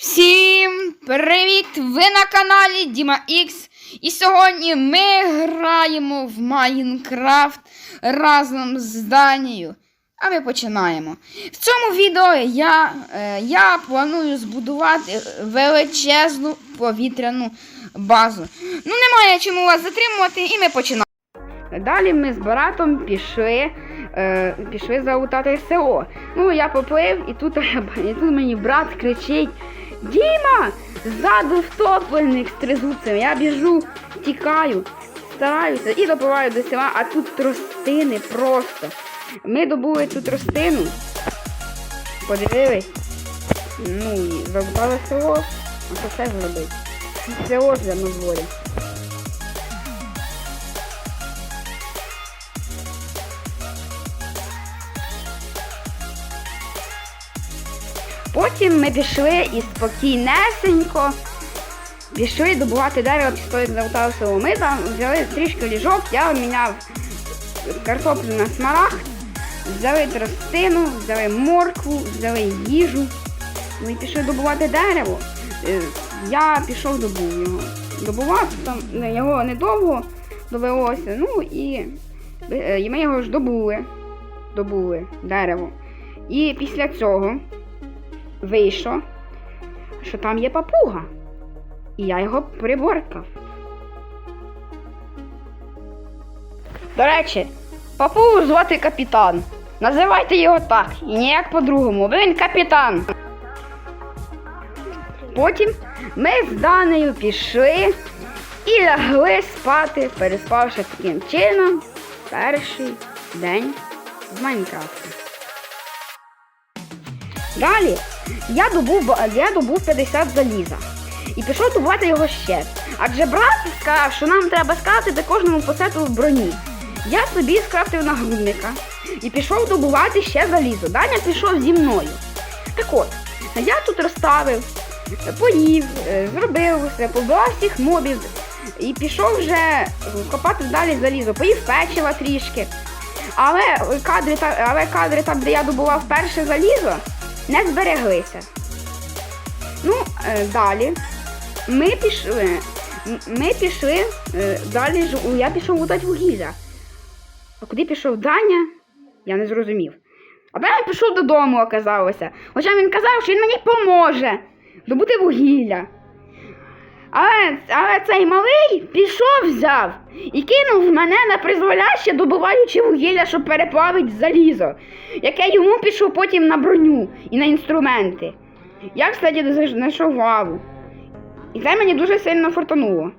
Всім привіт! Ви на каналі Діма Ікс. І сьогодні ми граємо в Майнкрафт разом з Данією. А ми починаємо. В цьому відео я, е, я планую збудувати величезну повітряну базу. Ну, немає чому вас затримувати, і ми починаємо. Далі ми з братом пішли, е, пішли залутати село. Ну, я поплив, і тут, і тут мені брат кричить: Діма! Ззаду втоплених з тризубцем. Я біжу, тікаю, стараюся і допиваю до села, а тут тростини просто. Ми добули цю тростину, подивились, ну і забрали село, а що це зробити? Село ж на дворі. Потім ми пішли і спокійнесенько пішли добувати дерево після як село. Ми там взяли трішки ліжок, я міняв картоплю на смарагд, взяли тростину, взяли моркву, взяли їжу. Ну і пішли добувати дерево. Е, Я пішов добув його. Добував там ну, його недовго довелося. Ну і, е, і ми його ж добули. Добули дерево. І після цього вийшло, що там є папуга. І я його приборкав. До речі, папугу звати капітан. Називайте його так. І ніяк по-другому. Він капітан. Потім ми з Данею пішли і лягли спати, переспавши таким чином перший день в Майнкрафті. Далі я добув, я добув 50 заліза і пішов добувати його ще. Адже брат сказав, що нам треба скрафтити кожному по сету броні. Я собі скрафтив нагрудника і пішов добувати ще залізо. Даня пішов зі мною. Так от, я тут розставив, поїв, е, зробив все, побивав всіх мобів і пішов вже копати далі залізо, поїв печива трішки. Але кадри, але кадри там, де я добував перше залізо, не збереглися. Ну, е, далі ми пішли. Ми пішли е, далі. Я пішов лутати вугілля. А куди пішов Даня? Я не зрозумів. А Даня пішов додому, оказалося. Хоча він казав, що він мені поможе добути вугілля. Але, але цей малий пішов, взяв і кинув мене на призволяще, добуваючи вугілля, щоб переплавити залізо, яке йому пішло потім на броню і на інструменти. Я, кстати, знайшов лаву. І це мені дуже сильно фортануло.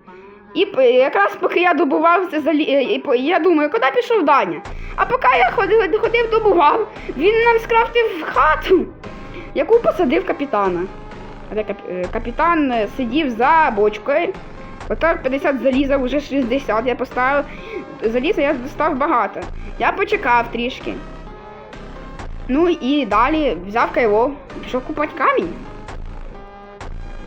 І якраз поки я добував це залі... е, я думаю, куди пішов Даня? А поки я ходив, ходив добував, він нам скрафтив хату, яку посадив капітана. Е, Капітан е, сидів за бочкою. Отак 50 заліза, вже 60 я поставив. Заліза я достав багато. Я почекав трішки. Ну і далі взяв кайло, пішов купати камінь.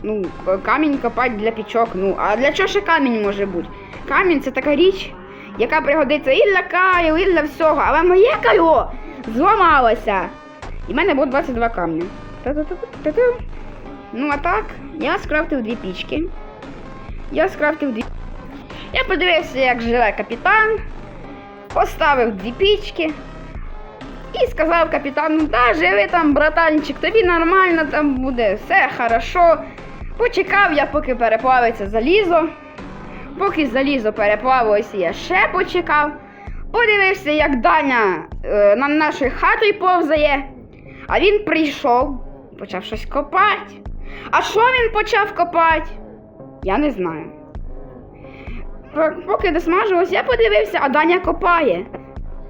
Ну, камінь копати для пічок. Ну, а для чого ще камінь може бути? Камінь це така річ, яка пригодиться і для каю, і для всього. Але моє кайло зламалося. І в мене було 22 камні. Та-та-та-та-та. Ну а так, я скрафтив дві пічки. Я скрафтив дві. Я подивився, як живе капітан, поставив дві пічки. І сказав капітану, та живи там, братанчик, тобі нормально там буде, все хорошо. Почекав я, поки переплавиться залізо. Поки залізо переплавилося, я ще почекав. Подивився, як Даня е, над нашою хатою повзає. А він прийшов, почав щось копати. А що він почав копати? Я не знаю. Поки досмажилось, я подивився, а Даня копає.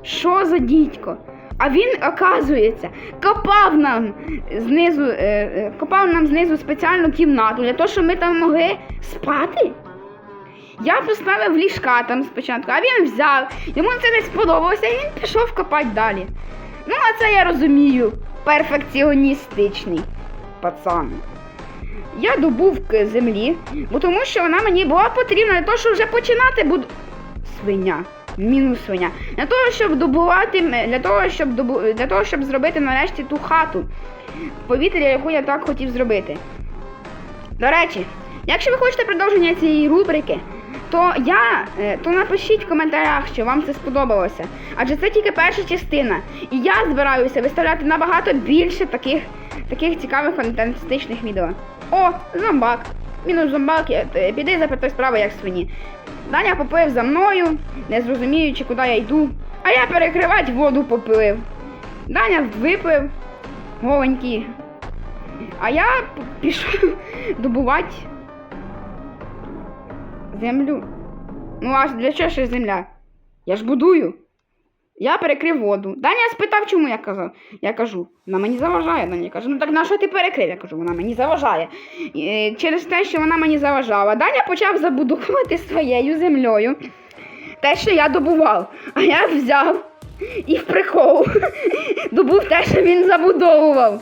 Що за дідько? А він, оказується, копав нам знизу, е, е, копав нам знизу спеціальну кімнату для того, щоб ми там могли спати. Я поставив ліжка там спочатку, а він взяв, йому це не сподобалося, і він пішов копати далі. Ну, а це я розумію, перфекціоністичний пацан. Я добув землі, бо тому що вона мені була потрібна для того, щоб вже починати буду. Свиня. Мінус свиня. Для того, щоб добувати, для того, щоб добу... для того, щоб зробити нарешті ту хату повітря, яку я так хотів зробити. До речі, якщо ви хочете продовження цієї рубрики, то я е, то напишіть в коментарях, що вам це сподобалося. Адже це тільки перша частина. І я збираюся виставляти набагато більше таких, таких цікавих фантастичних відео. О, зомбак. Мінус зомбак, піди запитай справи, як свині. Даня поплив за мною, не зрозуміючи, куди я йду. А я перекривати воду поплив. Даня виплив голенький. А я пішов добувати землю. Ну аж для чого ще земля? Я ж будую. Я перекрив воду. Даня спитав, чому я казав. Я кажу, вона мені заважає. Даня каже, ну так на що ти перекрив? Я кажу, вона мені заважає. І, е, через те, що вона мені заважала, Даня почав забудовувати своєю землею те, що я добував. А я взяв і в прикол добув те, що він забудовував.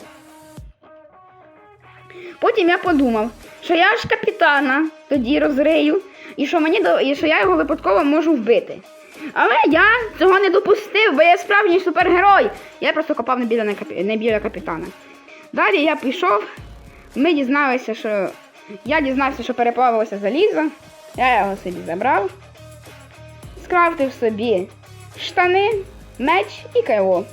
Потім я подумав, що я ж капітана тоді розрию, і що мені і що я його випадково можу вбити. Але я цього не допустив, бо я справжній супергерой. Я просто копав не біля, капітана. Далі я пішов, ми дізналися, що. Я дізнався, що переплавилося залізо. Я його собі забрав, скрафтив собі штани, меч і кайло.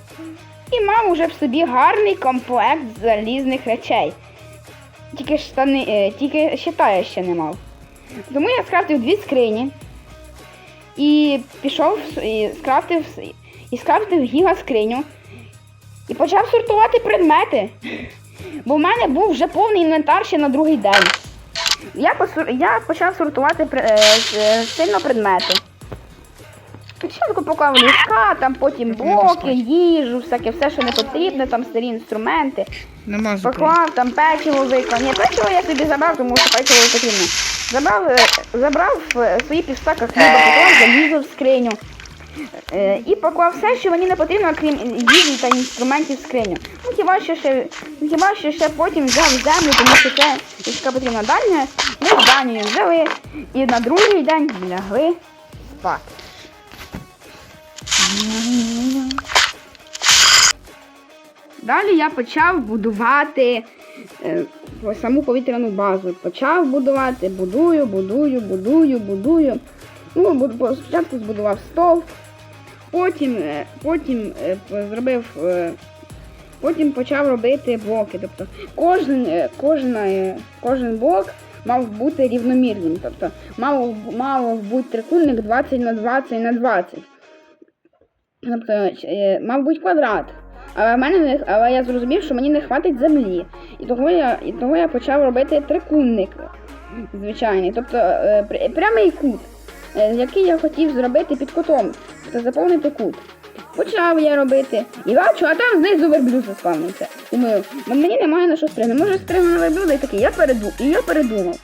І мав уже в собі гарний комплект залізних речей. Тільки штани, е, тільки щита я ще не мав. Тому я скрафтив дві скрині. І пішов і скрафтив, і скрафтив гіга скриню. І почав сортувати предмети. Бо в мене був вже повний інвентар ще на другий день. Я, посор- я почав сортувати е, е, сильно предмети. Спочатку поклав ліжка, там потім блоки, їжу, всяке, все, що не потрібне, там старі інструменти. Не можу. Поклав там печиво виклав. Ні, печиво я собі забрав, тому що печиво потрібно. Забрав, е, забрав е, свої півстака хліба, поклав залізо в скриню. Е, І поклав все, що мені не потрібно, крім їжі та інструментів в скриню. Ну хіба що ще, ну, хіба що ще потім взяв землю, тому що це яка потрібна дальня. Ми з Данією взяли і на другий день лягли спати. Далі я почав будувати саму повітряну базу. Почав будувати, будую, будую, будую, будую. Ну, спочатку збудував стовп, потім, е, потім е, зробив. е, Потім почав робити блоки. Тобто кожен, е, кожен, е, кожен блок мав бути рівномірним. Тобто мав, мав бути трикутник 20 на 20 на 20. Тобто, е, мав бути квадрат. Але в але я зрозумів, що мені не хватить землі. І того я, і того я почав робити трикутник звичайний. Тобто е, прямий кут, е, який я хотів зробити під кутом. Тобто заповнити кут. Почав я робити. І бачу, а там знизу верблюд заспавнився. Думаю, мені немає на що спригнути. Може спригну на верблюда і такий, я переду. І я передумав.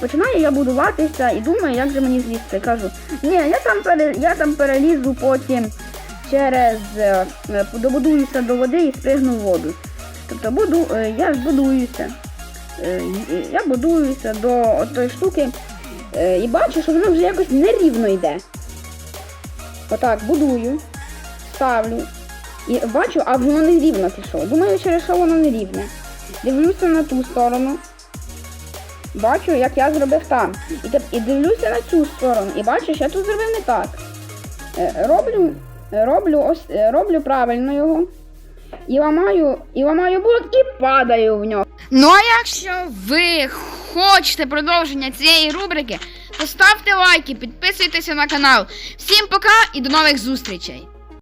Починаю я будуватися і думаю, як же мені злізти. Кажу, ні, я там пере, я там перелізу потім через е, е, добудуюся до води і спригну в воду. Тобто буду, е, я будуюся. Я будуюся до тої штуки і бачу, що воно вже якось нерівно йде. Отак, будую, ставлю. І бачу, а воно не рівно пішло. Думаю, через що воно не рівне. Дивлюся на ту сторону. Бачу, як я зробив там. І, дивлюся на цю сторону. І бачу, що я тут зробив не так. Роблю, роблю, ось, е, роблю правильно його. І ламаю, і ламаю блок і падаю в нього. Ну а якщо ви хочете продовження цієї рубрики, то ставте лайки, підписуйтеся на канал. Всім пока і до нових зустрічей!